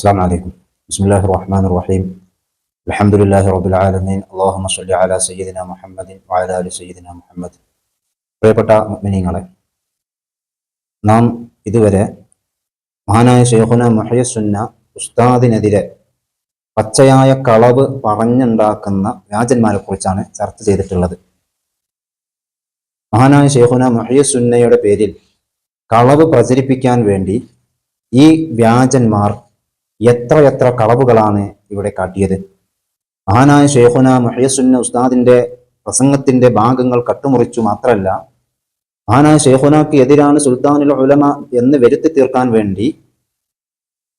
السلام عليكم بسم الله الرحمن الرحيم الحمد لله رب العالمين اللهم صل على سيدنا محمد وعلى آل سيدنا محمد പ്രിയപ്പെട്ട മുഅ്മിനീങ്ങളെ നാം ഇതുവരെ മഹാനായ ഷെയ്ഖുന മുഹയ്യസുന്ന ഉസ്താദിനെതിരെ പച്ചയായ കളവ് പറഞ്ഞുണ്ടാക്കുന്ന വ്യാജന്മാരെ കുറിച്ചാണ് ചർച്ച ചെയ്തിട്ടുള്ളത് മഹാനായ ഷെയ്ഖുന മുഹയ്യസുന്നയുടെ പേരിൽ കളവ് പ്രചരിപ്പിക്കാൻ വേണ്ടി ഈ വ്യാജന്മാർ എത്ര എത്ര കളവുകളാണ് ഇവിടെ കാട്ടിയത്. മഹാനായ ഷെയ്ഖുന മഹയസുന്ന ഉസ്താദിന്റെ പ്രസംഗത്തിന്റെ ഭാഗങ്ങൾ കട്ടുമുറിച്ചു മാത്രമല്ല മഹാനായ ഷെയ്ഖുനക്ക് എതിരാണ് സുൽത്താനുൽ ഉലമ എന്ന് വരുത്തി തീർക്കാൻ വേണ്ടി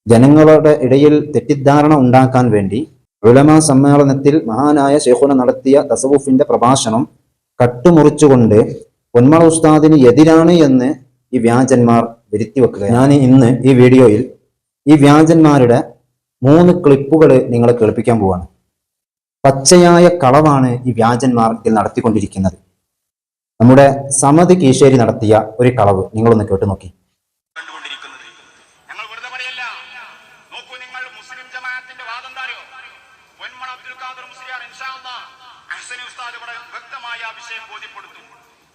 ജനങ്ങളുടെ ഇടയിൽ തെറ്റിദ്ധാരണ ഉണ്ടാക്കാൻ വേണ്ടി ഉലമ സമ്മേളനത്തിൽ മഹാനായ ഷെയ്ഖുന നടത്തിയ തസവുഫിന്റെ പ്രഭാഷണം കട്ടുമുറിച്ചുകൊണ്ട് പൊന്മള ഉസ്താദിന് എതിരാണ് എന്ന് ഈ വ്യാജന്മാർ വരുത്തി വെക്കുക ഞാൻ ഇന്ന് ഈ വീഡിയോയിൽ ഈ വ്യാജന്മാരുടെ മൂന്ന് ക്ലിപ്പുകൾ നിങ്ങളെ കേൾപ്പിക്കാൻ പോവാണ്. പച്ചയായ കളവാണ് ഈ വ്യാജന്മാർ ഇതിൽ നടത്തിക്കൊണ്ടിരിക്കുന്നത്. നമ്മുടെ സമതി കീശേരി നടത്തിയ ഒരു കളവ് നിങ്ങളൊന്ന് കേട്ടു നോക്കി.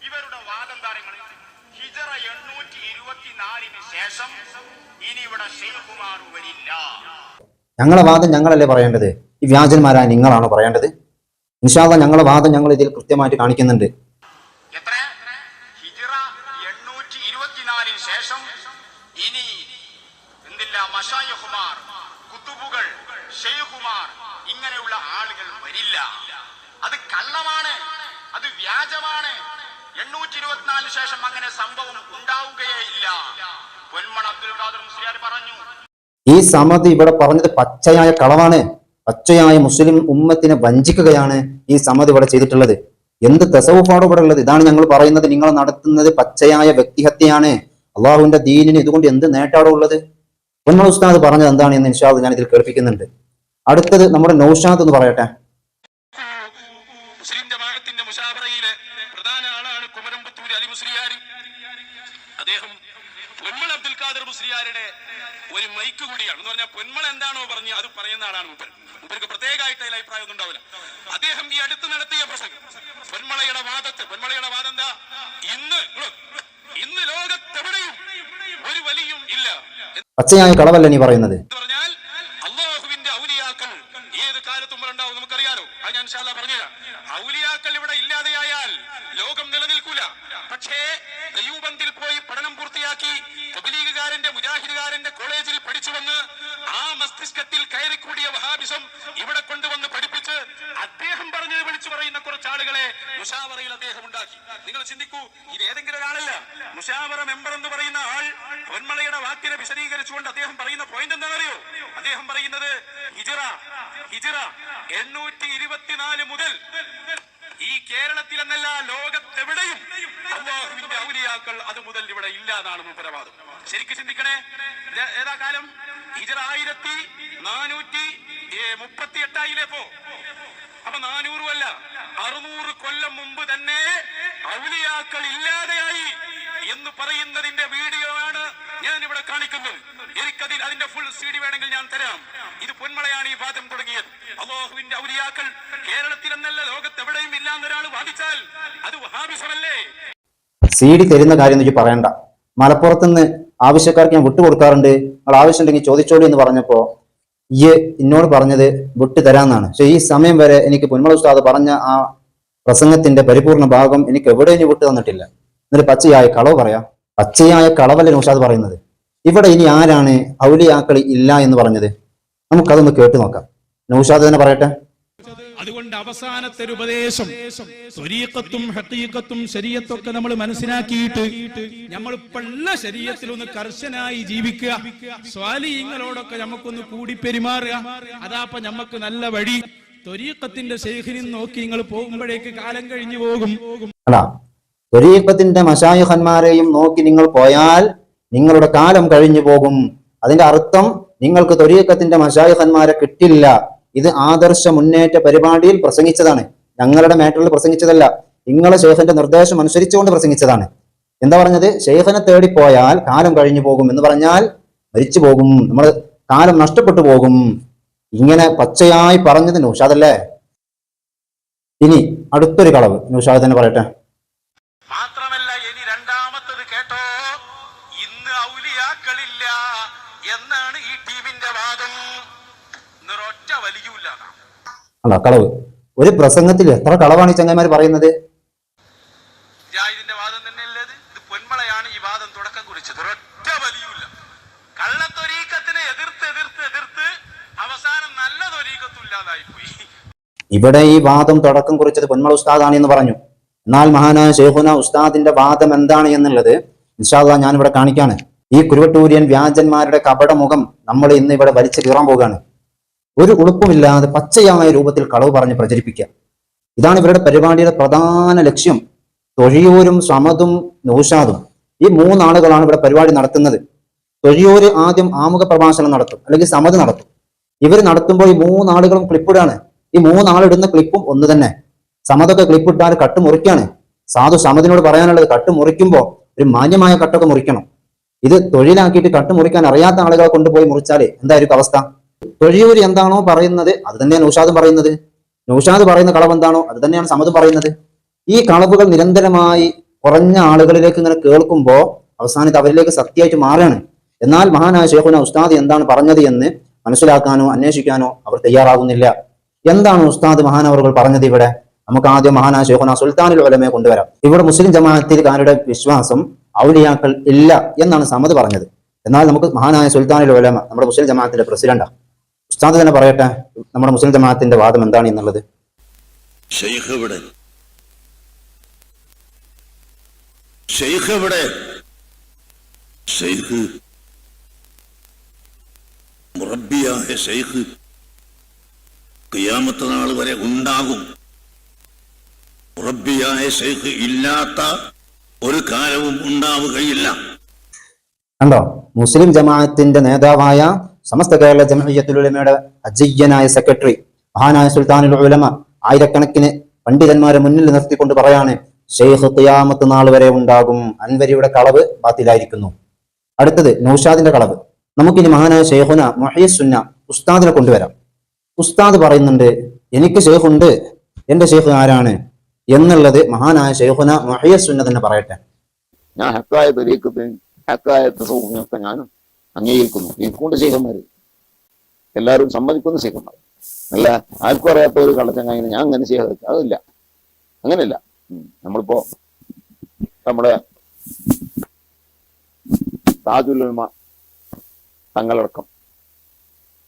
ഇവരുടെ വാദം നിങ്ങൾ ഹിജറ എണ്ണൂറ്റി ഇരുപത്തിനാലിന് ശേഷം ഇനി ഇവിടെ ഷെയ്ഖുമാർ വരില്ല ഞങ്ങളെ വാദം ഞങ്ങളല്ലേ പറയേണ്ടത്? ഈ വ്യാജന്മാരായ നിങ്ങളാണോ പറയേണ്ടത്? നിഷാദ ഞങ്ങളെ വാദം ഞങ്ങൾ ഇതിൽ കൃത്യമായിട്ട് കാണിക്കുന്നുണ്ട്. എത്ര ഹിജറ എണ്ണൂറ്റി ഇരുപത്തിനാലിന് ശേഷം ഇനി എന്തില്ല? മഷായഹുമാർ കുത്തുബുകൾ ഷെയ്ഖുമാർ ഇങ്ങനെയുള്ള ആളുകൾ വരില്ല. അത് കള്ളമാണ്. അത് വ്യാജമാണ്. എണ്ണൂറ്റി ഇരുപത്തിനാലിന് ശേഷം അങ്ങനെ സംഭവം ഉണ്ടാവുകയേ ഇല്ല. പൊന്മൺ അബ്ദുൽ ഖാദർ മുസ്ലിയാർ പറഞ്ഞു. ഈ സമതി ഇവിടെ പറഞ്ഞത് പച്ചയായ കളവാണ്. പച്ചയായ മുസ്ലിം ഉമ്മത്തിനെ വഞ്ചിക്കുകയാണ് ഈ സമതി ഇവിടെ ചെയ്തിട്ടുള്ളത്. എന്ത് തസവുഫാണ് ഇവിടെ ഉള്ളത്? ഇതാണ് ഞങ്ങൾ പറയുന്നത്. നിങ്ങൾ നടത്തുന്നത് പച്ചയായ വ്യക്തിഹത്യയാണ്. അള്ളാഹുവിന്റെ ദീനിന് ഇതുകൊണ്ട് എന്ത് നേട്ടാണോ ഉള്ളത്? പൊന്മൾ ഉസ്താദ് പറഞ്ഞത് എന്താണ് എന്ന് ഇൻഷാദ് ഞാൻ ഇതിൽ കേൾപ്പിക്കുന്നുണ്ട്. അടുത്തത് നമ്മുടെ നൌഷാദ് എന്ന് പറയട്ടെ മുസ്ലിം ജമാഅത്തിന്റെ മുഷാവറയിലെ പ്രധാന ആളാണ് കുമരമ്പത്തൂർ അലി മുസ്ലിയാർ അദ്ദേഹം പൊന്മൾ അബ്ദുൽ ഖാദർ മുസ്ലിയാരുടെ ഒരു മൈക്ക് കൂടിയാണ്. എന്ന് പറഞ്ഞാൽ പൊന്മള എന്താണോ പറഞ്ഞ് അത് പറയുന്ന ആളാണ് മുപ്പൻ മുപ്പർക്ക് പ്രത്യേകമായിട്ട് അതിൽ അഭിപ്രായം ഒന്നും ഉണ്ടാവില്ല അദ്ദേഹം ഈ അടുത്ത് നടത്തിയ പ്രസംഗം. പൊന്മളയുടെ വാദത്തെ പൊന്മളയുടെ വാദം എന്താ? ഇന്ന് ഇന്ന് ലോകത്തെവിടെയും ഒരു വലിയും ഇല്ല. പച്ചയായ കളവല്ല നീ പറയുന്നത് എന്ന് പറഞ്ഞാൽ അള്ളാഹുവിന്റെ ഔലിയാക്കൾ ഏത് കാലത്തും ഇവിടെ ഉണ്ടാവും നമുക്കറിയാലോ അത് ഞാൻ ഇൻഷാല്ലാ പറഞ്ഞുതരാം ഔലിയാക്കൾ ഇവിടെ ഇല്ലാതെയായാൽ ലോകം നിലനിൽക്കൂല പക്ഷേ ദയൂബന്തിൽ പോയി പഠനം പൂർത്തിയാക്കി തബ്ലീഗുകാരന്റെ മുജാഹിദുകാരന്റെ കോളേജിൽ പഠിച്ചു വന്ന് ആ മസ്തിഷ്കത്തിൽ കയറിക്കൂടിയ വഹാബിസം ഇവിടെ കൊണ്ടുവന്ന് പഠിപ്പിച്ച് അദ്ദേഹം പറഞ്ഞത് വിളിച്ചു പറയുന്ന കുറച്ച് ആളുകളെ മുഷാവറയിൽ അദ്ദേഹം ഉണ്ടാക്കി നിങ്ങൾ ചിന്തിക്കൂ ഇത് ഏതെങ്കിലും ഒരാളല്ല മുഷാവറ മെമ്പർ എന്ന് പറയുന്ന ആൾ പൊന്മളയുടെ വാക്കിനെ വിശദീകരിച്ചുകൊണ്ട് അദ്ദേഹം പറയുന്ന പോയിന്റ് എന്താണെന്നറിയോ അദ്ദേഹം പറയുന്നത് ഹിജിറ ഹിജറ. എണ്ണൂറ്റി ഇരുപത്തിനാല് മുതൽ ഈ കേരളത്തിലെന്നല്ല ലോകത്തെവിടെയും അള്ളാഹുവിന്റെ ഔലിയാക്കൾ അത് മുതൽ ഇവിടെ ഇല്ല എന്നാണ് മുപ്പരവാദം ശരിക്കും ചിന്തിക്കണേ ഏതാ കാലം? ഹിജറ ആയിരത്തി നാനൂറ്റി മുപ്പത്തി എട്ടായിലേപ്പോ അപ്പൊ നാനൂറും അല്ല അറുന്നൂറ് കൊല്ലം മുമ്പ് തന്നെ ഔലിയാക്കൾ ഇല്ലാതെയായി എന്ന് പറയുന്നതിന്റെ വീഡിയോ ആണ് ഞാൻ ഇവിടെ കാണിക്കുന്നത്. എനിക്കതിൽ അതിന്റെ ഫുൾ സി ഡി വേണമെങ്കിൽ ഞാൻ തരാം. ഇത് പൊന്മളയാണ് ഈ വാദം തുടങ്ങിയത്. അള്ളാഹുവിന്റെ ഔലിയാക്കൾ കേരളത്തിൽ എന്നല്ല ലോകത്ത് എവിടെയും ഇല്ല എന്നൊരാൾ വാദിച്ചാൽ അത് വഹാബിസമല്ലേ? സി ഡി തരുന്ന കാര്യം എനിക്ക് പറയണ്ട. മലപ്പുറത്തുനിന്ന് ആവശ്യക്കാർക്ക് ഞാൻ വിട്ടുകൊടുക്കാറുണ്ട്. നിങ്ങൾ ആവശ്യമുണ്ടെങ്കിൽ ചോദിച്ചോളൂ എന്ന് പറഞ്ഞപ്പോ ഈ എന്നോട് പറഞ്ഞത് വിട്ടു തരാന്നാണ് പക്ഷെ ഈ സമയം വരെ എനിക്ക് പൊന്മള ഉസ്താദ് പറഞ്ഞ ആ പ്രസംഗത്തിന്റെ പരിപൂർണ ഭാഗം എനിക്ക് എവിടെയും വിട്ടു തന്നിട്ടില്ല എന്നിട്ട് പച്ചയായ കളവ് പറയാം. പച്ചയായ കളവല്ലേ ഉസ്താദ് പറയുന്നത്? ഇവിടെ ഇനി ആരാണ് ഔലിയാക്കൾ ഇല്ല എന്ന് പറഞ്ഞത്? നമുക്കതൊന്ന് കേട്ടു നോക്കാം. നൗഷാദ് തന്നെ പറയട്ടെ. അതുകൊണ്ട് അവസാനത്തെ ഒരു ഉപദേശം. ത്വരീഖത്തും ഹക്കീഖത്തും ശരീരത്തൊക്കെ നമ്മൾ മനസ്സിലാക്കിയിട്ട് നമ്മൾ ഇപ്പുള്ള ശരീരത്തിൽ ഒന്ന് കർശനായി ജീവിക്കുക. സ്വാലിയങ്ങളോടൊക്കെ നമുക്കൊന്ന് കൂടി പെരുമാറുക. അതാപ്പൊ നമുക്ക് നല്ല വഴി. ത്വരീക്കത്തിന്റെ ശേഖരിൽ നോക്കി നിങ്ങൾ പോകുമ്പോഴേക്ക് കാലം കഴിഞ്ഞു പോകും. ത്വരീക്കത്തിന്റെ മഷായുഹന്മാരെയും നോക്കി നിങ്ങൾ പോയാൽ നിങ്ങളുടെ കാലം കഴിഞ്ഞു പോകും. അതിന്റെ അർത്ഥം നിങ്ങൾക്ക് തൊരിയക്കത്തിന്റെ മശായഹന്മാരെ കിട്ടില്ല. ഇത് ആദർശ മുന്നേറ്റ പരിപാടിയിൽ പ്രസംഗിച്ചതാണ്. ഞങ്ങളുടെ മാറ്ററിൽ പ്രസംഗിച്ചതല്ല. നിങ്ങളെ ഷെയ്ഖന്റെ നിർദ്ദേശം അനുസരിച്ചുകൊണ്ട് പ്രസംഗിച്ചതാണ്. എന്താ പറഞ്ഞത്? ഷെയ്ഖനെ തേടിപ്പോയാൽ പോയാൽ കാലം കഴിഞ്ഞു പോകും എന്ന് പറഞ്ഞാൽ മരിച്ചു പോകും. നമ്മൾ കാലം നഷ്ടപ്പെട്ടു പോകും. ഇങ്ങനെ പച്ചയായി പറഞ്ഞത് നൗഷാദല്ലേ? ഇനി അടുത്തൊരു കളവ്. നൗഷാദ് തന്നെ പറയട്ടെ. വാദം നിറൊറ്റ അല്ല കളവ്. ഒരു പ്രസംഗത്തിൽ എത്ര കളവാണ് ഈ ചങ്ങന്മാർ പറയുന്നത്? വാദം തന്നെയല്ലേ ഇത് പൊന്മളയാണ് ഈ വാദം തുടക്കം കുറിച്ചത്. കള്ളത്തൊരീക്കത്തിനെ എതിർത്ത് എതിർത്ത് എതിർത്ത് അവസാനം നല്ല ഇവിടെ ഈ വാദം തുടക്കം കുറിച്ചത് പൊന്മള ഉസ്താദാണ് എന്ന് പറഞ്ഞു. എന്നാൽ മഹാനായ ഷേഹുന ഉസ്താദിന്റെ വാദം എന്താണ് എന്നുള്ളത് ഇൻഷാല്ല ഞാനിവിടെ കാണിക്കാണ്. ഈ കുരുവട്ടൂരിയൻ വ്യാജന്മാരുടെ കപടമുഖം നമ്മൾ ഇന്ന് ഇവിടെ വലിച്ചു കീറാൻ പോവുകയാണ്. ഒരു ഉളുപ്പുമില്ലാതെ പച്ചയായ രൂപത്തിൽ കളവ് പറഞ്ഞ് പ്രചരിപ്പിക്കുക. ഇതാണ് ഇവരുടെ പരിപാടിയുടെ പ്രധാന ലക്ഷ്യം. തൊഴിയൂരും സമതും നൂഷാദും. ഈ മൂന്നാളുകളാണ് ഇവിടെ പരിപാടി നടത്തുന്നത്. തൊഴിയൂര് ആദ്യം ആമുഖ പ്രഭാഷണം നടത്തും അല്ലെങ്കിൽ സമത് നടത്തും. ഇവർ നടത്തുമ്പോൾ ഈ മൂന്നാളുകളും ക്ലിപ്പിടാണ്. ഈ മൂന്നാളിടുന്ന ക്ലിപ്പും ഒന്ന് തന്നെ. സമതൊക്കെ ക്ലിപ്പിട്ടാൽ കട്ട് മുറിക്കാണ്. സാധു സമതിനോട് പറയാനുള്ളത് കട്ട് മുറിക്കുമ്പോൾ ഒരു മാന്യമായ കട്ടൊക്കെ മുറിക്കണം. ഇത് തൊഴിലാക്കിയിട്ട് കട്ടുമുറിക്കാൻ അറിയാത്ത ആളുകളെ കൊണ്ടുപോയി മുറിച്ചാൽ എന്തായിരിക്കും അവസ്ഥ? തൊഴിയൂർ എന്താണോ പറയുന്നത് അത് തന്നെയാണ് നൌഷാദ് പറയുന്നത്. നൗഷാദ് പറയുന്ന കളവ് എന്താണോ അത് തന്നെയാണ് സമത് പറയുന്നത്. ഈ കളവുകൾ നിരന്തരമായി കുറഞ്ഞ ആളുകളിലേക്ക് ഇങ്ങനെ കേൾക്കുമ്പോൾ അവസാനത്ത് അവരിലേക്ക് സത്യമായിട്ട് മാറുകയാണ് എന്നാൽ മഹാനായ ഷേഖുന ഉസ്താദ് എന്താണ് പറഞ്ഞത് എന്ന് മനസ്സിലാക്കാനോ അന്വേഷിക്കാനോ അവർ തയ്യാറാകുന്നില്ല. എന്താണ് ഉസ്താദ് മഹാനവറുകൾ പറഞ്ഞത് ഇവിടെ? നമുക്ക് ആദ്യം മഹാനായ ഷേഖുന സുൽത്താനുൽ ഉലമയെ കൊണ്ടുവരാം. ഇവിടെ മുസ്ലിം ജമാഅത്തിൽക്കാരുടെ വിശ്വാസം ഔലിയാക്കൾ ഇല്ല എന്നാണ് സമത് പറഞ്ഞത്. എന്നാൽ നമുക്ക് മഹാനായ സുൽത്താനുൽ ഉലമ നമ്മുടെ മുസ്ലിം ജമാഅത്തിന്റെ പ്രസിഡന്റാ. ഉസ്താദ് തന്നെ പറയട്ടെ നമ്മുടെ മുസ്ലിം ജമാഅത്തിന്റെ വാദം എന്താണ് എന്നുള്ളത്? ഷെയ്ഖ് ഷെയ്ഖ് കിയാമത്ത് നാൾ വരെ ഉണ്ടാകും. ഇല്ലാത്ത ഒരു കാലവും ഉണ്ടാവുകയില്ല. കണ്ടോ? മുസ്ലിം ജമാഅത്തിന്റെ നേതാവായ സമസ്ത കേരള ജമഅയ്യത്തുൽ ഉലമയുടെ അജയ്യനായ സെക്രട്ടറി മഹാനായ സുൽത്താനുൽ ഉലമ ആയിരക്കണക്കിന് പണ്ഡിതന്മാരെ മുന്നിൽ നിർത്തിക്കൊണ്ട് പറയാണ് ഷെയ്ഖ് ഖിയാമത്ത് നാൾ വരെ ഉണ്ടാകും. അൻവരിയുടെ കളവ് ബാത്തിലായിരിക്കുന്നു. അടുത്തത് നൌഷാദിന്റെ കളവ്. നമുക്കിനി മഹാനായ ഷെയ്ഖുന മൊഹീസുന്ന ഉസ്താദിനെ കൊണ്ടുവരാം. ഉസ്താദ് പറയുന്നുണ്ട് എനിക്ക് ഷെയ്ഖുണ്ട് എന്റെ ഷെയ്ഖ് ആരാണ്? എന്നുള്ളത് മഹാനായ ഷെയ്ഖുന മൊഹീസുന്ന തന്നെ പറയട്ടെ. ഞാൻ ഹക്കായ തെരീക്കത്തിന് ഹക്കായ തസവുമൊക്കെ ഞാൻ അംഗീകരിക്കുന്നു. എനിക്കൊണ്ട് ശേഖന്മാര്. എല്ലാവരും സമ്മതിക്കുന്ന ശേഖന്മാർ അല്ല ആർക്കും അറിയാത്ത ഒരു കള്ളച്ചങ്ങായിനെ ഞാൻ അങ്ങനെ ചെയ്യാതെ അതില്ല. അങ്ങനെയല്ല. നമ്മളിപ്പോ നമ്മുടെ താജുലുൽമ തങ്ങളടക്കം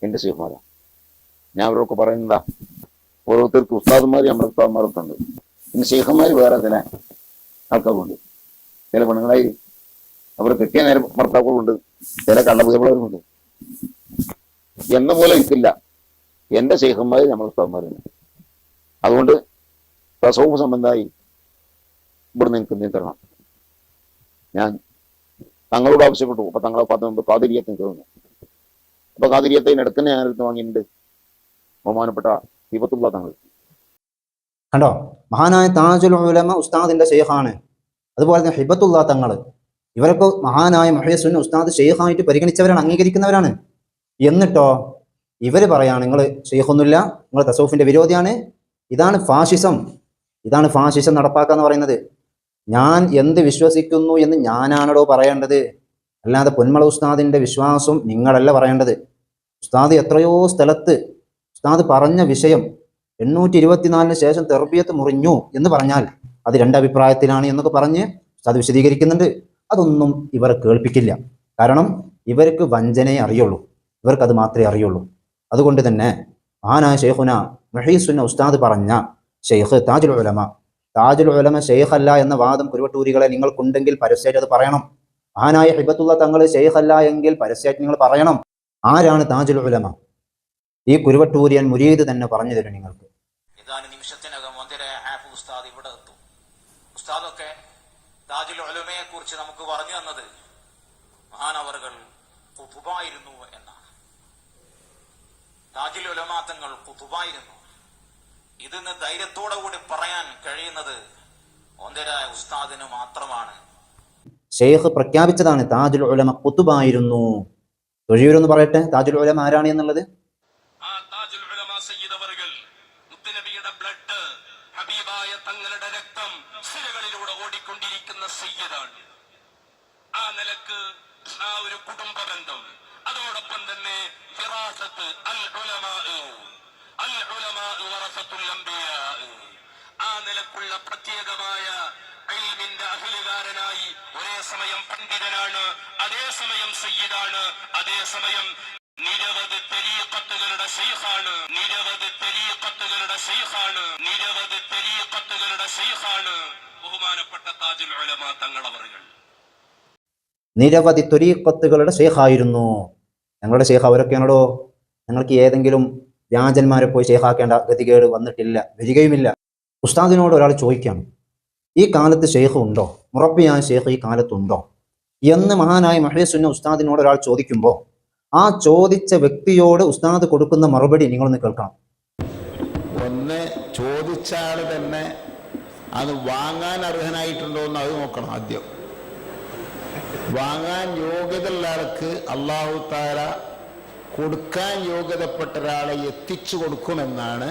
എന്റെ ശേഖന്മാരാ ഞാൻ അവരൊക്കെ പറയുന്നതാ. ഓരോരുത്തർക്ക് ഉസ്താദന്മാരും നമ്മുടെ ഉസ്താദന്മാരൊക്കെ ഉണ്ട്. പിന്നെ ശേഖന്മാർ വേറെ ചില ആൾക്കാരുണ്ട്. ചില പെണ്ണുങ്ങളായി അവർ കെട്ടിയ നേരം ഭർത്താക്കളുണ്ട്. ചില കള്ളപുതകളുണ്ട് എന്ന പോലെ എനിക്കില്ല. എന്റെ ശേഖന്മാർ നമ്മൾ ഉസ്താദന്മാരാണ് അതുകൊണ്ട് പ്രസവ സംബന്ധമായി ഇവിടുന്ന് എനിക്ക് എന്തെങ്കിലും ഞാൻ തങ്ങളോട് ആവശ്യപ്പെട്ടു. അപ്പൊ തങ്ങളെ പത്ത് കാതിരിയത്തിന് തോന്നുന്നു അപ്പൊ കാതിരിയത്തിന് ഇടത്തന്നെ ഞാനെടുത്ത് വാങ്ങിയിട്ടുണ്ട്. ബഹുമാനപ്പെട്ട ദീപത്തുള്ള തങ്ങൾ. കണ്ടോ? മഹാനായ താജുൽ ഉലമ ഉസ്താദിന്റെ ഷെയ്ഖാണ് അതുപോലെ തന്നെ ഹിബത്തുള്ള തങ്ങൾ ഇവരൊക്കെ മഹാനായ മഹേസുൻ ഉസ്താദ് ഷെയ്ഖായിട്ട് പരിഗണിച്ചവരാണ് അംഗീകരിക്കുന്നവരാണ്. എന്നിട്ടോ ഇവർ പറയാണ് നിങ്ങൾ ഷെയ്ഖൊന്നുമില്ല നിങ്ങൾ തസൂഫിന്റെ വിരോധിയാണ്. ഇതാണ് ഫാഷിസം. ഇതാണ് ഫാഷിസം നടപ്പാക്കുക എന്ന് പറയുന്നത്. ഞാൻ എന്ത് വിശ്വസിക്കുന്നു എന്ന് ഞാനാണോ പറയേണ്ടത്. അല്ലാതെ പൊന്മള ഉസ്താദിന്റെ വിശ്വാസം നിങ്ങളല്ല പറയേണ്ടത്. ഉസ്താദ് എത്രയോ സ്ഥലത്ത് ഉസ്താദ് പറഞ്ഞ വിഷയം എണ്ണൂറ്റി ഇരുപത്തിനാലിന് ശേഷം തെർബിയത്ത് മുറിഞ്ഞു എന്ന് പറഞ്ഞാൽ അത് രണ്ടഭിപ്രായത്തിലാണ് എന്നൊക്കെ പറഞ്ഞ് അത് വിശദീകരിക്കുന്നുണ്ട്. അതൊന്നും ഇവർ കേൾപ്പിക്കില്ല. കാരണം ഇവർക്ക് വഞ്ചനയെ അറിയുള്ളൂ. ഇവർക്ക് അത് മാത്രമേ അറിയുള്ളൂ. അതുകൊണ്ട് തന്നെ ആനാ ഷെയ്ഖുന മഹീസുന്ന ഉസ്താദ് പറഞ്ഞ ഷെയ്ഖ് താജുൽ ഉലമ താജുൽ ഉലമ ഷെയ്ഖ് അല്ല എന്ന വാദം കുരുവട്ടൂരികളെ നിങ്ങൾക്കുണ്ടെങ്കിൽ പരസ്യമായിട്ട് അത് പറയണം. ആനായ ഹിബത്തുള്ള തങ്ങൾ ഷെയ്ഖ് അല്ല എങ്കിൽ പരസ്യമായിട്ട് നിങ്ങൾ പറയണം. ആരാണ് താജുൽ ഉലമ? ഈ കുരുവട്ടൂരിയൻ മുരീദ് തന്നെ പറഞ്ഞു തരും നിങ്ങൾക്ക്. കുറിച്ച് നമുക്ക് പറഞ്ഞു തന്നത് മഹാനവറുകൾ കുതുബായിരുന്നു എന്നാണ്. താജിൽ ഉലമാത്തങ്ങൾ കുതുബായിരുന്നു. ഇതിന്ന് ധൈര്യത്തോടെ കൂടി പറയാൻ കഴിയുന്നത് ഒന്നരായ ഉസ്താദിന് മാത്രമാണ്. ഷെയ്ഖ് പ്രഖ്യാപിച്ചതാണ് താജുൽ ഉലമ കുത്തുബായിരുന്നു തൊഴിയൂരെന്ന് പറയട്ടെ താജുൽ ഉലമ ആരാണ് എന്നുള്ളത് ആ താജുൽ ഉലമ സയ്യിദ് അവറുകൾ മുത്തുനബിയുടെ ബ്ലഡ് ഹബീബായ തങ്ങളുടെ രക്തം സിരകളിലൂടെ ഓടിക്കൊണ്ടിരിക്കുന്ന സയ്യിദാണ് ആ നിലയ്ക്ക് ആ ഒരു കുടുംബ ബന്ധം അതോടൊപ്പം തന്നെ ഫിറാസത്ത് അൽ ആ നിലക്കുള്ള പ്രത്യേകമായ ഇൽമിന്റെ അഹിലുകാരനായി ഒരേ സമയം പണ്ഡിതനാണ് അതേ സമയം സയ്യിദാണ് അതേ സമയം നിരവധി തെരീക്കത്തുകളുടെ ഷെയ്ഖാണ് നിരവധി തെരീക്കത്തുകളുടെ ഷെയ്ഖാണ് നിരവധി തെരീക്കത്തുകളുടെ ഷെയ്ഖാണ് ബഹുമാനപ്പെട്ട താജുൽ തങ്ങളവറുകൾ. നിരവധി തൊരീക്കത്തുകളുടെ ഷെയ്ഖായിരുന്നു ഞങ്ങളുടെ ഷെയ്ഖ് അവരൊക്കെയാണോ ഞങ്ങൾക്ക് ഏതെങ്കിലും വ്യാജന്മാരെ പോയി ഷെയ്ഖാക്കേണ്ട ഗതികേട് വന്നിട്ടില്ല വരികയുമില്ല. ഉസ്താദിനോട് ഒരാൾ ചോദിക്കുകയാണ് ഈ കാലത്ത് ഷെയ്ഖ് ഉണ്ടോ? മുറബിയായ ഷെയ്ഖ് ഈ കാലത്തുണ്ടോ? എന്ന് മഹാനായ മഹേസുന്ന ഉസ്താദിനോട് ഒരാൾ ചോദിക്കുമ്പോൾ ആ ചോദിച്ച വ്യക്തിയോട് ഉസ്താദ് കൊടുക്കുന്ന മറുപടി നിങ്ങളൊന്ന് കേൾക്കണം. ഒന്ന് ചോദിച്ച തന്നെ അത് വാങ്ങാൻ അർഹനായിട്ടുണ്ടോ എന്ന് അത് നോക്കണം ആദ്യം. വാങ്ങാൻ യോഗ്യതയുള്ള ആൾക്ക് അള്ളാഹു താര കൊടുക്കാൻ യോഗ്യതപ്പെട്ട ഒരാളെ എത്തിച്ചു കൊടുക്കുമെന്നാണ്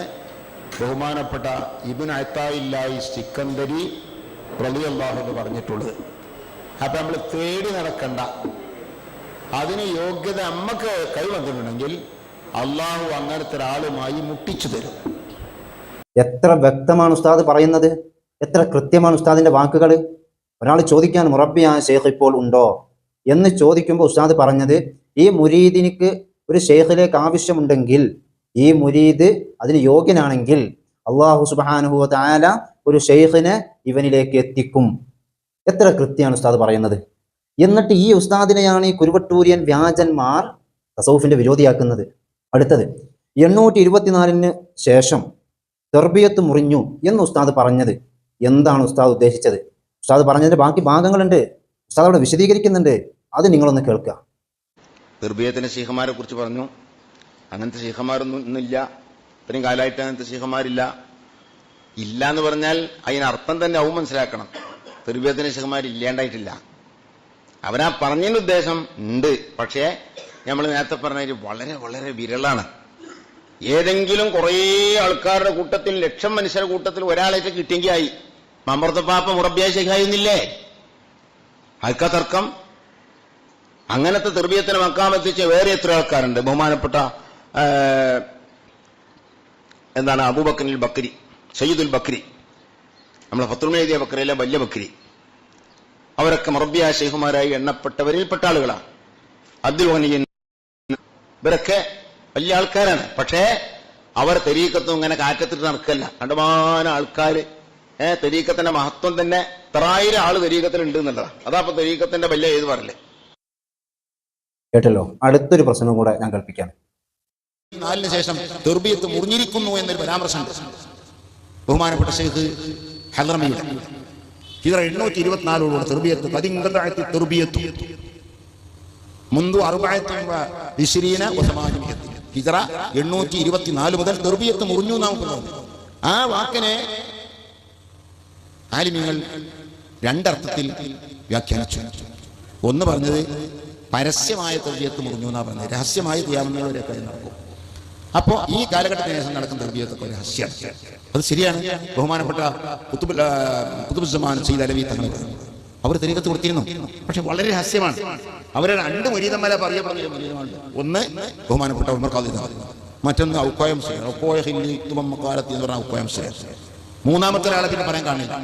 ബഹുമാനപ്പെട്ട ഇബിൻ അയത്തായില്ലായി സിക്കന്ദരി പ്രളി അള്ളാഹു എന്ന് പറഞ്ഞിട്ടുള്ളത്. അപ്പൊ നമ്മൾ തേടി നടക്കണ്ട. അതിന് യോഗ്യത നമ്മക്ക് കൈവന്നിട്ടുണ്ടെങ്കിൽ അള്ളാഹു അങ്ങനത്തെ ഒരാളുമായി മുട്ടിച്ചു തരും. എത്ര വ്യക്തമാണ് ഉസ്താദ് പറയുന്നത്? എത്ര കൃത്യമാണ് ഉസ്താദിന്റെ വാക്കുകൾ ഒരാൾ ചോദിക്കാൻ മുറബിയായ ഷെയ്ഖ് ഇപ്പോൾ ഉണ്ടോ എന്ന് ചോദിക്കുമ്പോൾ ഉസ്താദ് പറഞ്ഞത് ഈ മുരീദിനിക്ക് ഒരു ഷെയ്ഖിലേക്ക് ആവശ്യമുണ്ടെങ്കിൽ ഈ മുരീദ് അതിന് യോഗ്യനാണെങ്കിൽ അള്ളാഹു സുബാനുഹു താല ഒരു ഷെയ്ഖിനെ ഇവനിലേക്ക് എത്തിക്കും. എത്ര കൃത്യമാണ് ഉസ്താദ് പറയുന്നത്. എന്നിട്ട് ഈ ഉസ്താദിനെയാണ് ഈ കുരുവട്ടൂരിയൻ വ്യാജന്മാർ തസൗഫിന്റെ വിരോധിയാക്കുന്നത്. അടുത്തത് എണ്ണൂറ്റി ഇരുപത്തിനാലിന് ശേഷം തെർബിയത്ത് മുറിഞ്ഞു എന്ന് ഉസ്താദ് പറഞ്ഞത്. എന്താണ് ഉസ്താദ് ഉദ്ദേശിച്ചത്? ഉസ്താദ് പറഞ്ഞതിന്റെ ബാക്കി ഭാഗങ്ങളുണ്ട്. ഉസ്താദ് അവിടെ വിശദീകരിക്കുന്നുണ്ട്. അത് നിങ്ങളൊന്ന് കേൾക്കുക. നിർഭയത്തിന്റെ ശീഖമാരെ കുറിച്ച് പറഞ്ഞു. അങ്ങനത്തെ ശീഖമാരൊന്നും ഇന്നില്ല. ഇത്രയും കാലമായിട്ട് അങ്ങനത്തെ ശീഖമാരില്ല. ഇല്ല എന്ന് പറഞ്ഞാൽ അതിനർത്ഥം തന്നെ ആവും മനസ്സിലാക്കണം. നിർഭയത്തിന്റെ ശീഖമാർ ഇല്ലാണ്ടായിട്ടില്ല. അവനാ പറഞ്ഞതിന്റെ ഉദ്ദേശം ഉണ്ട്. പക്ഷേ നമ്മൾ നേരത്തെ പറഞ്ഞ വളരെ വളരെ വിരളാണ്. ഏതെങ്കിലും കുറേ ആൾക്കാരുടെ കൂട്ടത്തിൽ ലക്ഷം മനുഷ്യരുടെ കൂട്ടത്തിൽ ഒരാളായിട്ട് കിട്ടിയെങ്കിൽ ആയി. മമ്പർത്തപ്പാപ്പ മുറബിയായി ശേഖായിരുന്നില്ലേ അക്ക തർക്കം. അങ്ങനത്തെ തെർബീയത്തിന് മക്കാമെത്തിച്ച വേറെ എത്ര ആൾക്കാരുണ്ട്? ബഹുമാനപ്പെട്ട എന്താണ് അബൂബക്കനിൽ ബക്രി സയ്യിദുൽ ബക്രി. നമ്മളെ ഫത്തുൽമേദിയ ബക്രയിലെ വലിയ ബക്രി. അവരൊക്കെ മറബിയ ഷെയ്ഖുമാരായി എണ്ണപ്പെട്ടവരിൽ പെട്ട ആളുകളാണ്. അബ്ദുൽ ഹനിയൻ ഇവരൊക്കെ വലിയ ആൾക്കാരാണ്. പക്ഷേ അവർ തെരീക്കത്തും ഇങ്ങനെ കാറ്റത്തിട്ട് നടക്കല്ല. കണ്ടമാന ആൾക്കാര് ഏഹ് തെരീക്കത്തിന്റെ മഹത്വം തന്നെ എത്രായിരം ആൾ തെരീക്കത്തിലുണ്ട് എന്നുള്ളതാണ് അതാ അപ്പൊ തെരീക്കത്തിന്റെ വലിയ ഏത് പറയല്ലേ കേട്ടല്ലോ? അടുത്തൊരു പ്രശ്നം കൂടെ ഞാൻ കൽപ്പിക്കാം നാലിന് ശേഷം ദുർബിയത്ത് മുറിഞ്ഞിരിക്കുന്നു എന്നൊരു പരാമർശമുണ്ട്. ബഹുമാനപ്പെട്ട ഷെയ്ഖ് ഹലറമിയുടെ ഹിജറ എണ്ണൂറ്റി ഇരുപത്തിനാലോടുകൂടെ തെർബിയത്ത് പതിങ്കതായത്തി തെർബിയത്തു മുന്തു അറുപായത്തി ഇശ്രീന ഒസമാജിമിയത്തി ഹിജറ എണ്ണൂറ്റി ഇരുപത്തിനാല് മുതൽ തെർബിയത്ത് മുറിഞ്ഞു നാം ആ വാക്കിനെ ആലിമ്യങ്ങൾ രണ്ടർത്ഥത്തിൽ വ്യാഖ്യാനിച്ചു. ഒന്ന് പറഞ്ഞത് പരസ്യമായ തെർബിയത്ത് മുറിഞ്ഞു എന്നാ പറഞ്ഞത്. രഹസ്യമായി കാര്യം നടക്കും അപ്പോൾ ഈ കാലഘട്ടത്തിന് ശേഷം നടക്കുന്ന തെർബിയത്തൊക്കെ ഒരു രഹസ്യം. അത് ശരിയാണ്. ബഹുമാനപ്പെട്ട കുത്തുബ് കുത്തുബുസമാൻ അലവി തങ്ങൾ അവർ തെരീക്കത്ത് കൊടുത്തിരുന്നു. പക്ഷെ വളരെ രഹസ്യമാണ്. അവരെ രണ്ട് മുരീതന്മാരെ പറയപ്പെടുന്ന മുരീതമാണ് ഒന്ന് ബഹുമാനപ്പെട്ട ഉമർ ഖാദി മറ്റൊന്ന് ഔക്കോയം സുരേൻ ഔക്കോയ ഹില്ലി തുമക്കാലത്തി എന്ന് പറഞ്ഞ ഔക്കോയം സുരേൻ മൂന്നാമത്തെ ഒരാളെ പിന്നെ പറയാൻ കാണില്ല.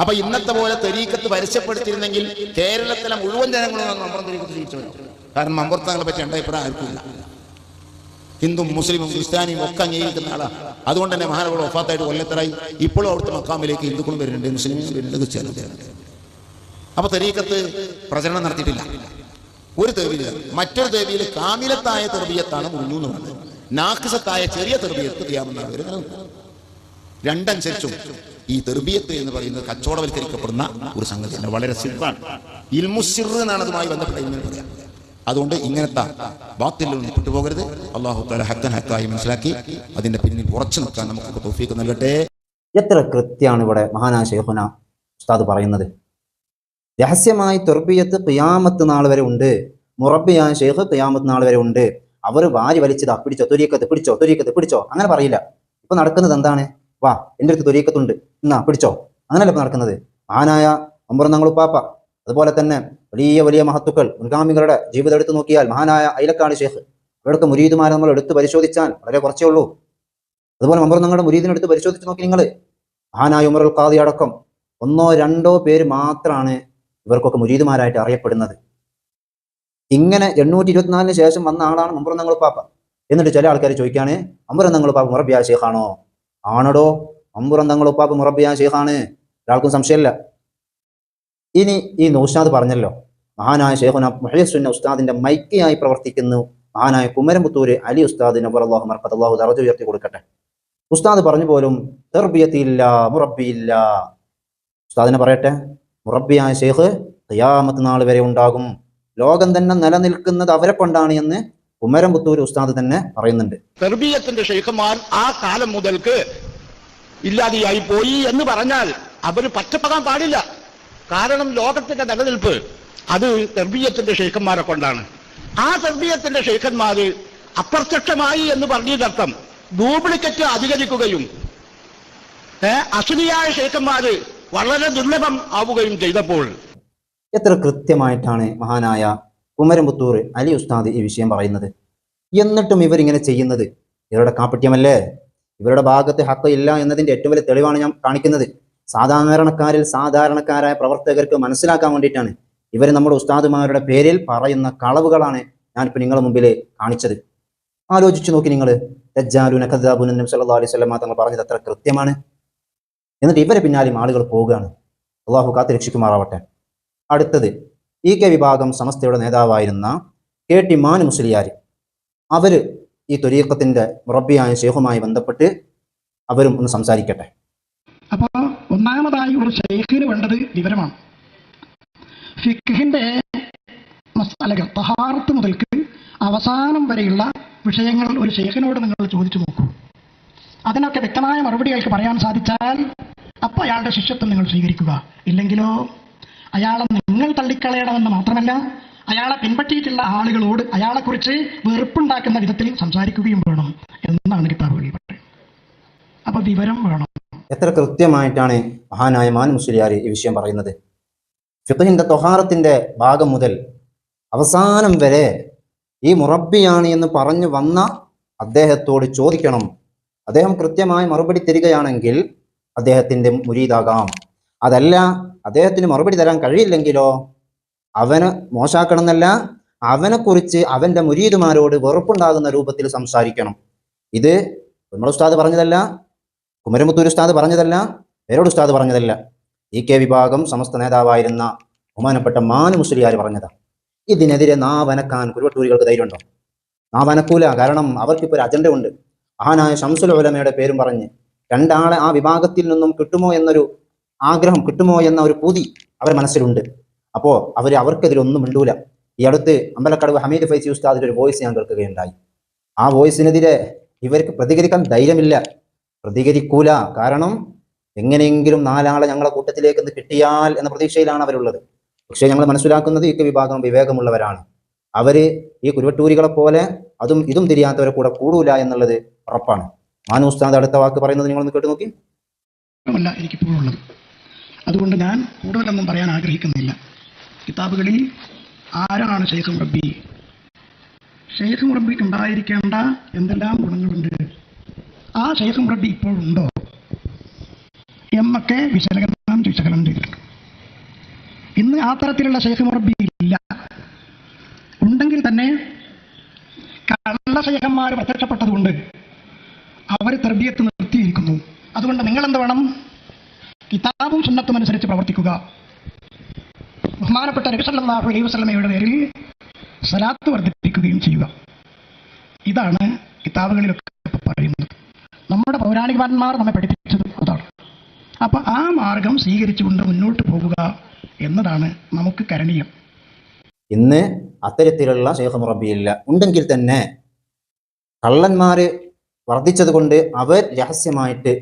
അപ്പൊ ഇന്നത്തെ പോലെ തെരീക്കത്ത് പരസ്യപ്പെടുത്തിയിരുന്നെങ്കിൽ കേരളത്തിലെ മുഴുവൻ ജനങ്ങളും മമ്പുറം തെരീക്കത്ത് ജീവിച്ചു കാരണം മമ്പുറത്തങ്ങളെ പറ്റി എന്റെ അഭിപ്രായം ആർക്കില്ല ഹിന്ദുവും മുസ്ലിമും ക്രിസ്ത്യാനിയും ഒക്കെ അംഗീകരിക്കുന്ന ആളാണ് അതുകൊണ്ട് തന്നെ മഹാനവൾ ഒഫാത്തായിട്ട് കൊല്ലത്തരായി ഇപ്പോഴും അവിടുത്തെ മക്കാമിലേക്ക് ഹിന്ദുക്കളും വരുന്നുണ്ട് മുസ്ലിമും വരുന്നുണ്ട് ക്രിസ്ത്യാനും വരുന്നുണ്ട്. അപ്പൊ തെരീക്കത്ത് പ്രചരണം നടത്തിയിട്ടില്ല. ഒരു തെരുവിൽ മറ്റൊരു തെരുവിൽ കാമിലത്തായ തെർബിയത്താണ് മുറിഞ്ഞു എന്ന് പറഞ്ഞത്. നാക്കിസത്തായ ചെറിയ തെർബിയത്ത് ചെയ്യാമെന്നാണ് വരുന്നത് രണ്ടനുസരിച്ചും ഈ തെർബിയത്ത് എന്ന് പറയുന്നത് കച്ചവടവൽക്കരിക്കപ്പെടുന്ന ഒരു സംഗതിയാണ് വളരെ സിറാണ് ഇൽമുസിർ എന്നാണ് അതുമായി ബന്ധപ്പെട്ട ഇങ്ങനെ പറയാം. അതുകൊണ്ട് ഇങ്ങനത്തെ ബാത്തിൽ നിന്ന് പെട്ടുപോകരുത് അള്ളാഹു തല ഹക്കൻ ഹക്കായി മനസ്സിലാക്കി. അതിന്റെ പിന്നിൽ ഉറച്ചു നിൽക്കാൻ നമുക്ക് തോഫീക്ക് നൽകട്ടെ. എത്ര കൃത്യമാണ് ഇവിടെ മഹാനായ ഷെയ്ഖുന ഉസ്താദ് പറയുന്നത്? രഹസ്യമായി തെർബിയത്ത് ഖിയാമത്ത് നാൾ വരെ ഉണ്ട്. മുറബിയായ ഷെയ്ഖ് ഖിയാമത്ത് നാൾ വരെ ഉണ്ട്. അവർ വാരി വലിച്ചതാ പിടിച്ചോ തൊരിയക്കത്ത് പിടിച്ചോ തൊരിയക്കത്ത് പിടിച്ചോ അങ്ങനെ പറയില്ല. ഇപ്പൊ നടക്കുന്നത് എന്താണ്? വാ എന്റെ അടുത്ത് തൊരീക്കത്തുണ്ട് എന്നാ പിടിച്ചോ. അങ്ങനല്ല ഇപ്പൊ നടക്കുന്നത്? മഹാനായ അമ്പറന്നങ്ങളുപ്പാപ്പ അതുപോലെ തന്നെ വലിയ വലിയ മഹത്തുക്കൾ മുൻഗാമികളുടെ ജീവിതം എടുത്തു നോക്കിയാൽ മഹാനായ അയിലക്കാട് ഷേഖ് ഇവിടുത്തെ മുരീദുമാരെ നമ്മൾ എടുത്ത് പരിശോധിച്ചാൽ വളരെ കുറച്ചേ ഉള്ളൂ. അതുപോലെ അമ്പറന്നങ്ങളുടെ മുരീദിനെ എടുത്ത് പരിശോധിച്ച് നോക്കി നിങ്ങൾ മഹാനായ ഉമർ അൽ ഖാദി അടക്കം ഒന്നോ രണ്ടോ പേര് മാത്രമാണ് ഇവർക്കൊക്കെ മുരീദുമാരായിട്ട് അറിയപ്പെടുന്നത്. ഇങ്ങനെ എണ്ണൂറ്റി ഇരുപത്തിനാലിന് ശേഷം വന്ന ആളാണ് അമ്പറന്നങ്ങൾ പാപ്പ. എന്നിട്ട് ചില ആൾക്കാർ ചോദിക്കാണ് അമ്പറന്നങ്ങൾ പാപ്പ മുറബിയാ ഷേഖാണോ ആണടോ? അമ്പുറന്തങ്ങൾ ഉപ്പാപ്പ് മുറബിയ ഷെയ്ഖാണ് ഒരാൾക്കും സംശയമില്ല. ഇനി ഈ നൗഷാദ് പറഞ്ഞല്ലോ. മഹാനായ ഷെയ്ഖുന മഹേസുന്ന ഉസ്താദിന്റെ മൈക്കിയായി പ്രവർത്തിക്കുന്നു. മഹാനായ കുമരംപുത്തൂര് അലി ഉസ്താദ് നബർ അള്ളാഹു മർക്കത്ത് അള്ളാഹു ഉയർത്തി കൊടുക്കട്ടെ. ഉസ്താദ് പറഞ്ഞു പോലും തെർബിയത്തിയില്ല മുറബിയില്ല ഉസ്താദിനെ പറയട്ടെ മുറബിയായ ഷെയ്ഖ് ഖിയാമത്ത് നാൾ വരെ ഉണ്ടാകും. ലോകം തന്നെ നിലനിൽക്കുന്നത് അവരെ കൊണ്ടാണ് എന്ന് കുമരമുത്തൂർ ഉസ്താദ് തന്നെ പറയുന്നുണ്ട്. തെർബീയത്തിന്റെ ഷെയ്ഖന്മാർ ആ കാലം മുതൽക്ക് ഇല്ലാതെയായി പോയി എന്ന് പറഞ്ഞാൽ അവർ പറ്റപ്പെടാൻ പാടില്ല. കാരണം ലോകത്തിന്റെ നിലനിൽപ്പ് അത് തെർബീയത്തിന്റെ ഷെയ്ഖന്മാരെ കൊണ്ടാണ്. ആ തെർബീയത്തിന്റെ ഷെയ്ഖന്മാര് അപ്രത്യക്ഷമായി എന്ന് പറഞ്ഞതിനർത്ഥം ഡ്യൂപ്ലിക്കറ്റ് അധികരിക്കുകയും ഏ, അസുനിയായ ഷെയ്ഖന്മാര് വളരെ ദുർലഭം ആവുകയും ചെയ്തപ്പോൾ എത്ര കൃത്യമായിട്ടാണ് മഹാനായ കുമരംപുത്തൂർ അലി ഉസ്താദ് ഈ വിഷയം പറയുന്നത്. എന്നിട്ടും ഇവരിങ്ങനെ ചെയ്യുന്നത്. ഇവരുടെ കാപ്പട്യമല്ലേ ഇവരുടെ ഭാഗത്ത് ഹക്ക ഇല്ല എന്നതിന്റെ ഏറ്റവും വലിയ തെളിവാണ് ഞാൻ കാണിക്കുന്നത്. സാധാരണക്കാരിൽ സാധാരണക്കാരായ പ്രവർത്തകർക്ക് മനസ്സിലാക്കാൻ വേണ്ടിയിട്ടാണ് ഇവർ നമ്മുടെ ഉസ്താദുമാരുടെ പേരിൽ പറയുന്ന കളവുകളാണ് ഞാനിപ്പോൾ നിങ്ങളുടെ മുമ്പിൽ കാണിച്ചത്. ആലോചിച്ച് നോക്കി നിങ്ങൾ. തെജാലുന ഖദാബുൻ നബി സല്ലല്ലാഹു അലൈഹി വസല്ലം തങ്ങൾ പറഞ്ഞത് അത്ര കൃത്യമാണ്. എന്നിട്ട് ഇവരെ പിന്നാലെയും ആളുകൾ പോവുകയാണ്. അള്ളാഹു കാത്തു രക്ഷിക്കുമാറാവട്ടെ. അടുത്തത് ഇ കെ വിഭാഗം സമസ്തയുടെ നേതാവായിരുന്ന കെ ടി മാൻ മുസ്ലിയാർ. അവർ ഈ തൊരീക്കത്തിന്റെ മുറബിയായ ഷെയ്ഖുമായി ബന്ധപ്പെട്ട് അവരും ഒന്ന് സംസാരിക്കട്ടെ. അപ്പോൾ ഒന്നാമതായി ഒരു ഷെയ്ഖിന് വേണ്ടത് വിവരമാണ്. ഫിഖിന്റെ മസാലകൾ തഹാറത്ത് മുതൽക്ക് അവസാനം വരെയുള്ള വിഷയങ്ങൾ ഒരു ഷെയ്ഖിനോട് നിങ്ങൾ ചോദിച്ചു നോക്കൂ. അതിനൊക്കെ വ്യക്തമായ മറുപടി അയാൾക്ക് പറയാൻ സാധിച്ചാൽ അപ്പോൾ അയാളുടെ ശിഷ്യത്വം നിങ്ങൾ സ്വീകരിക്കുക. ഇല്ലെങ്കിലോ അയാളെ നിങ്ങൾ തള്ളിക്കളയണമെന്ന് മാത്രമല്ല അയാളെ പിൻപറ്റിയിട്ടുള്ള ആളുകളോട് അയാളെക്കുറിച്ച് വെറുപ്പുണ്ടാക്കുന്ന വിധത്തിൽ സംസാരിക്കുകയും വേണം എന്നാണ് കിതാബുകളിൽ പറയുന്നത്. അപ്പൊ വിവരം വേണം. എത്ര കൃത്യമായിട്ടാണ് മഹാനായ മാൻ മുസ്ലിയാർ ഈ വിഷയം പറയുന്നത്? ഫിഖിന്റെ തൊഹാറത്തിന്റെ ഭാഗം മുതൽ അവസാനം വരെ ഈ മുറബിയാണ് എന്ന് പറഞ്ഞു വന്ന അദ്ദേഹത്തോട് ചോദിക്കണം. അദ്ദേഹം കൃത്യമായി മറുപടി തരികയാണെങ്കിൽ അദ്ദേഹത്തിന്റെ മുരീദാകാം. അതല്ല അദ്ദേഹത്തിന് മറുപടി തരാൻ കഴിയില്ലെങ്കിലോ? അവന് മോശാക്കണമെന്നല്ല അവനെക്കുറിച്ച് അവന്റെ മുരീതുമാരോട് വെറുപ്പുണ്ടാകുന്ന രൂപത്തിൽ സംസാരിക്കണം. ഇത് നമ്മൾ ഉസ്താദ് പറഞ്ഞതല്ല കുമരമുത്തൂർ ഉസ്താദ് പറഞ്ഞതല്ല പേരോട് ഉസ്താദ് പറഞ്ഞതല്ല. ഇ കെ വിഭാഗം സമസ്ത നേതാവായിരുന്ന ബഹുമാനപ്പെട്ട മാനു മുസ്ലിയാർ പറഞ്ഞതാണ്. ഇതിനെതിരെ നാവനക്കാൻ കുരുവട്ടൂരികൾക്ക് ധൈര്യമുണ്ടോ? നാവനക്കൂല കാരണം അവർക്കിപ്പോൾ ഒരു അജണ്ട ഉണ്ട് മഹാനായ ഷംസുൽ ഉലമയുടെ പേരും പറഞ്ഞ് രണ്ടാളെ ആ വിഭാഗത്തിൽ നിന്നും കിട്ടുമോ എന്നൊരു ആഗ്രഹം കിട്ടുമോ എന്ന ഒരു പൂതി അവരുടെ മനസ്സിലുണ്ട്. അപ്പോൾ അവർ അവർക്കെതിരെ ഒന്നും മിണ്ടൂല. ഈ അടുത്ത് അമ്പലക്കടവ് ഹമീദ് ഫൈസി ഉസ്താദിന്റെ ഒരു വോയിസ് ഞാൻ കേൾക്കുകയുണ്ടായി. ആ വോയിസിനെതിരെ ഇവർക്ക് പ്രതികരിക്കാൻ ധൈര്യമില്ല. പ്രതികരിക്കൂല. കാരണം എങ്ങനെയെങ്കിലും നാലാളെ ഞങ്ങളെ കൂട്ടത്തിലേക്ക് കിട്ടിയാൽ എന്ന പ്രതീക്ഷയിലാണ് അവരുള്ളത്. പക്ഷേ ഞങ്ങൾ മനസ്സിലാക്കുന്നത് ഈ വിഭാഗം വിവേകമുള്ളവരാണ്. അവർ ഈ കുരുവട്ടൂരികളെ പോലെ അതും ഇതും തിരിയാത്തവരെ കൂടെ കൂടൂല എന്നുള്ളത് ഉറപ്പാണ്. മാനു ഉസ്താദ് അടുത്ത വാക്ക് പറയുന്നത് നിങ്ങളൊന്ന് കേട്ട് നോക്കി എനിക്കിപ്പോഴുള്ളത് അതുകൊണ്ട് ഞാൻ കൂടുതലൊന്നും പറയാൻ ആഗ്രഹിക്കുന്നില്ല. കിതാബുകളിൽ ആരാണ് ഷെയ്ഖ് മുറബി ഷെയ്ഖ് മുറബിക്ക് ഉണ്ടായിരിക്കേണ്ട എന്തെല്ലാം ഗുണങ്ങളുണ്ട്? ആ ഷെയ്ഖ് മുറബി ഇപ്പോഴുണ്ടോ? എന്നൊക്കെ വിശകലനം വിശകലനം ചെയ്തിട്ടുണ്ട് ഇന്ന് ആ തരത്തിലുള്ള ഷെയ്ഖ് മുറബി ഇല്ല. ഉണ്ടെങ്കിൽ തന്നെ കള്ള ശേഖന്മാർ പ്രത്യക്ഷപ്പെട്ടതുകൊണ്ട് അവർ തെർബിയത്ത് നിർത്തിയിരിക്കുന്നു. അതുകൊണ്ട് നിങ്ങൾ എന്ത് വേണം? കിതാബും സുന്നത്തും അനുസരിച്ച് പ്രവർത്തിക്കുക. ബഹുമാനപ്പെട്ട നബിസല്ലാഹു അലൈഹി വസ്ലമയുടെ പേരിൽ സലാത്ത് വർദ്ധിപ്പിക്കുകയും ചെയ്യുക. ഇതാണ് കിതാബുകളിലൊക്കെ പറയുന്നത്. നമ്മുടെ പൗരാണികന്മാർ നമ്മെ പഠിപ്പിച്ചത് അതാണ്. അപ്പൊ ആ മാർഗം സ്വീകരിച്ചുകൊണ്ട് മുന്നോട്ട് പോകുക എന്നതാണ് നമുക്ക് കരണീയം. ഇന്ന് അത്തരത്തിലുള്ള ശേഖ മുറബിയില്ല. ഉണ്ടെങ്കിൽ തന്നെ കള്ളന്മാര് വർദ്ധിച്ചത് കൊണ്ട് അവർ രഹസ്യമായിട്ട്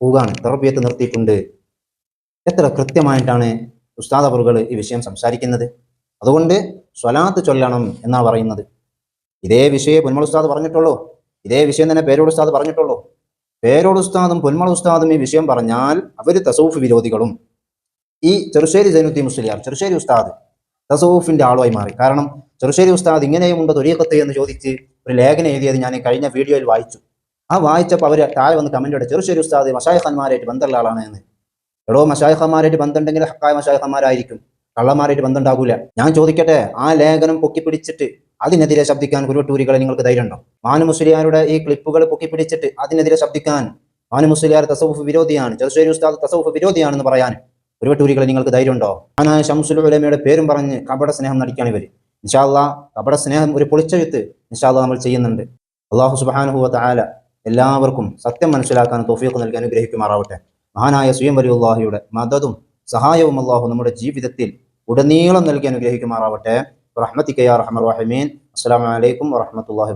പോകാണ് തെറബിയത്ത് നിർത്തിയിട്ടുണ്ട്. എത്ര കൃത്യമായിട്ടാണ് ഉസ്താദ് അവറുകൾ ഈ വിഷയം സംസാരിക്കുന്നത്? അതുകൊണ്ട് സ്വലാത്ത് ചൊല്ലണം എന്നാണ് പറയുന്നത്. ഇതേ വിഷയം പൊന്മൾ ഉസ്താദ് പറഞ്ഞിട്ടുള്ളൂ. ഇതേ വിഷയം തന്നെ പേരോട് ഉസ്താദ് പറഞ്ഞിട്ടുള്ളൂ. പേരോട് ഉസ്താദും പൊന്മൾ ഉസ്താദും ഈ വിഷയം പറഞ്ഞാൽ അവർ തസൂഫ് വിരോധികളും. ഈ ചെറുശ്ശേരി ജൈനുദ്ദീൻ മുസ്ലിയാർ ചെറുശ്ശേരി ഉസ്താദ് തസൂഫിന്റെ ആളുമായി മാറി. കാരണം ചെറുശ്ശേരി ഉസ്താദ് ഇങ്ങനെയുമുണ്ട് തൊരിയക്കത്ത് എന്ന് ചോദിച്ച് ഒരു ലേഖനം എഴുതിയത് ഞാൻ കഴിഞ്ഞ വീഡിയോയിൽ വായിച്ചു. ആ വായിച്ചപ്പോൾ അവർ താഴെ വന്ന് കമന്റ് ഇട ചെറുശ്ശേരി ഉസ്താദ് മഷായഖന്മാരായിട്ട് ബന്ധമുള്ള ആളാണ് എന്ന്. എടോ മഷായഖന്മാരായിട്ട് ബന്ധമുണ്ടെങ്കിൽ ഹക്കായ കള്ളമാരായിട്ട് ബന്ധം ഉണ്ടാകൂല ഞാൻ ചോദിക്കട്ടെ ആ ലേഖനം പൊക്കിപ്പിടിച്ചിട്ട് അതിനെതിരെ ശബ്ദിക്കാൻ കുരുവട്ടൂരികളെ നിങ്ങൾക്ക് ധൈര്യമുണ്ടോ മാനു മുസ്ലിയാരുടെ ഈ ക്ലിപ്പുകൾ പൊക്കിപ്പിടിച്ചിട്ട് അതിനെതിരെ ശബ്ദിക്കാൻ മാനു മുസ്ലിയാർ തസവുഫ് വിരോധിയാണ്. ചെറുശ്ശേരി ഉസ്താദ് തസവുഫ് വിരോധിയാണെന്ന് പറയാൻ കുരുവട്ടൂരികളെ നിങ്ങൾക്ക് ധൈര്യമുണ്ടോ ഞാനായ ഷംസുൽ ഉലമയുടെ പേരും പറഞ്ഞ് കപട സ്നേഹം നടിക്കുകയാണ് ഇവർ നിഷാല്ല കപട സ്നേഹം ഒരു പൊളിച്ചെഴുത്ത് ഇൻഷാല്ലാ നമ്മൾ ചെയ്യുന്നുണ്ട്. അള്ളാഹു സുബാനുഹുവ എല്ലാവർക്കും സത്യം മനസ്സിലാക്കാൻ തോഫിയൊക്കെ നൽകി അനുഗ്രഹിക്കുമാറാവട്ടെ. മഹാനായ സുയം വലിയുള്ളാഹിയുടെ മദതും സഹായവും അള്ളാഹു നമ്മുടെ ജീവിതത്തിൽ ഉടനീളം നൽകി അനുഗ്രഹിക്കുമാറാവട്ടെ. റഹ്മത്തിക്കയാ റഹ്മർ റഹീമീൻ. അസ്സാം വലൈക്കും വബറകാതുഹു